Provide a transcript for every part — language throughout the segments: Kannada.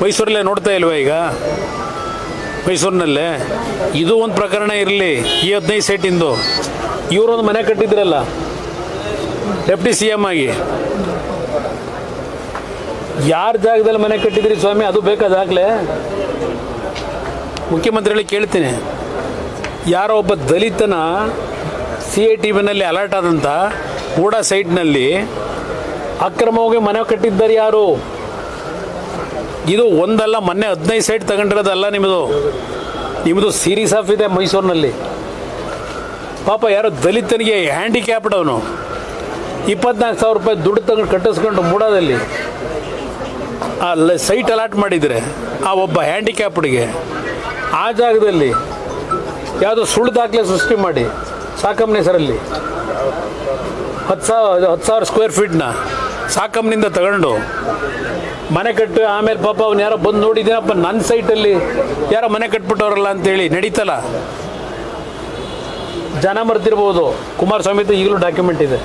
ಮೈಸೂರಲ್ಲೇ ನೋಡ್ತಾ ಇಲ್ವಾ ಈಗ? ಮೈಸೂರಿನಲ್ಲೇ? ಇದು ಒಂದು ಪ್ರಕರಣ ಇರಲಿ, ಈ ಹದಿನೈದು ಸೆಟ್ಟಿಂದು. ಇವರೊಂದು ಮನೆ ಕಟ್ಟಿದ್ರಲ್ಲ, ಡೆಪ್ಟಿ ಸಿ ಎಂ ಆಗಿ. ಯಾರ ಜಾಗದಲ್ಲಿ ಮನೆ ಕಟ್ಟಿದ್ರಿ ಸ್ವಾಮಿ? ಅದು ಬೇಕಾದಾಗಲೇ ಮುಖ್ಯಮಂತ್ರಿಗಳಿಗೆ ಕೇಳ್ತೀನಿ. ಯಾರೋ ಒಬ್ಬ ದಲಿತನ ಸಿ ಐ ಟಿ ವಿನಲ್ಲಿ ಅಲರ್ಟ್ ಆದಂಥ ಕೂಡ ಸೈಟ್ನಲ್ಲಿ ಅಕ್ರಮವಾಗಿ ಮನೆ ಕಟ್ಟಿದ್ದಾರೆ ಯಾರು? ಇದು ಒಂದಲ್ಲ, ಮೊನ್ನೆ ಹದಿನೈದು ಸೈಟ್ ತಗೊಂಡಿರೋದಲ್ಲ ನಿಮ್ಮದು ನಿಮ್ಮದು ಸೀರೀಸ್ ಆಫ್ ಇದೆ ಮೈಸೂರಿನಲ್ಲಿ. ಪಾಪ ಯಾರೋ ದಲಿತನಿಗೆ ಹ್ಯಾಂಡಿಕ್ಯಾಪ್ಡ್ ಅವನು. ಇಪ್ಪತ್ನಾಲ್ಕು ಸಾವಿರ ರೂಪಾಯಿ ದುಡ್ಡು ತಗೊಂಡು ಕಟ್ಟಿಸ್ಕೊಂಡು ಮೂಡಾದಲ್ಲಿ. ಆ ಸೈಟ್ ಅಲಾಟ್ ಮಾಡಿದರೆ ಆ ಒಬ್ಬ ಹ್ಯಾಂಡಿಕ್ಯಾಪ್ಡ್ಗೆ ಆ ಜಾಗದಲ್ಲಿ ಯಾವುದೋ ಸುಳ್ಳು ದಾಖಲೆ ಸೃಷ್ಟಿ ಮಾಡಿ, ಸಾಕಮ್ಮನ ಹೆಸರಲ್ಲಿ. ಹತ್ತು ಸಾವಿರ ಹತ್ತು ಸಾವಿರ ಸ್ಕ್ವೇರ್ ಫೀಟ್ನ ಸಾಕಮ್ಮನಿಂದ ತಗೊಂಡು ಮನೆ ಕಟ್ಟು, ಆಮೇಲೆ ಪಾಪ ಅವ್ನು ಯಾರೋ ಬಂದು ನೋಡಿದ್ದೀನಪ್ಪ ನನ್ನ ಸೈಟಲ್ಲಿ ಯಾರೋ ಮನೆ ಕಟ್ಬಿಟ್ಟವ್ರಲ್ಲ ಅಂತೇಳಿ ನಡೀತಲ್ಲ. ಜನ ಮರ್ತಿರ್ಬೋದು ಕುಮಾರಸ್ವಾಮಿ ಈಗಲೂ ಡಾಕ್ಯುಮೆಂಟ್ ಇದೆ.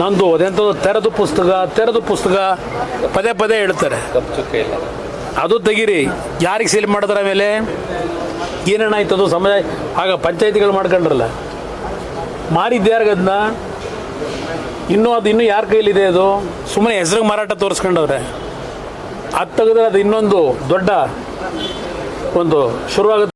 ನಂದು ಅದೆಂಥದ್ದು ತೆರೆದು ಪುಸ್ತಕ ತೆರೆದು ಪುಸ್ತಕ ಪದೇ ಪದೇ ಹೇಳ್ತಾರೆ. ಅದು ತೆಗೀರಿ. ಯಾರಿಗೆ ಸೇಲ್ ಮಾಡಿದ್ರ ಮೇಲೆ? ಏನೇನಾಯ್ತು ಅದು ಸಮಯ? ಆಗ ಪಂಚಾಯತಿಗಳು ಮಾಡ್ಕೊಂಡ್ರಲ್ಲ. ಮಾರಿದ್ದು ಯಾರಿಗದನ್ನ ಇನ್ನೂ ಅದು ಇನ್ನೂ ಯಾರ ಕೈಲಿದೆ ಅದು? ಸುಮ್ಮನೆ ಹೆಸರು ಮಾರಾಟ ತೋರಿಸ್ಕೊಂಡವ್ರೆ. ಅದು ತೆಗೆದ್ರೆ ಅದು ಇನ್ನೊಂದು ದೊಡ್ಡ ಒಂದು ಶುರುವಾಗುತ್ತೆ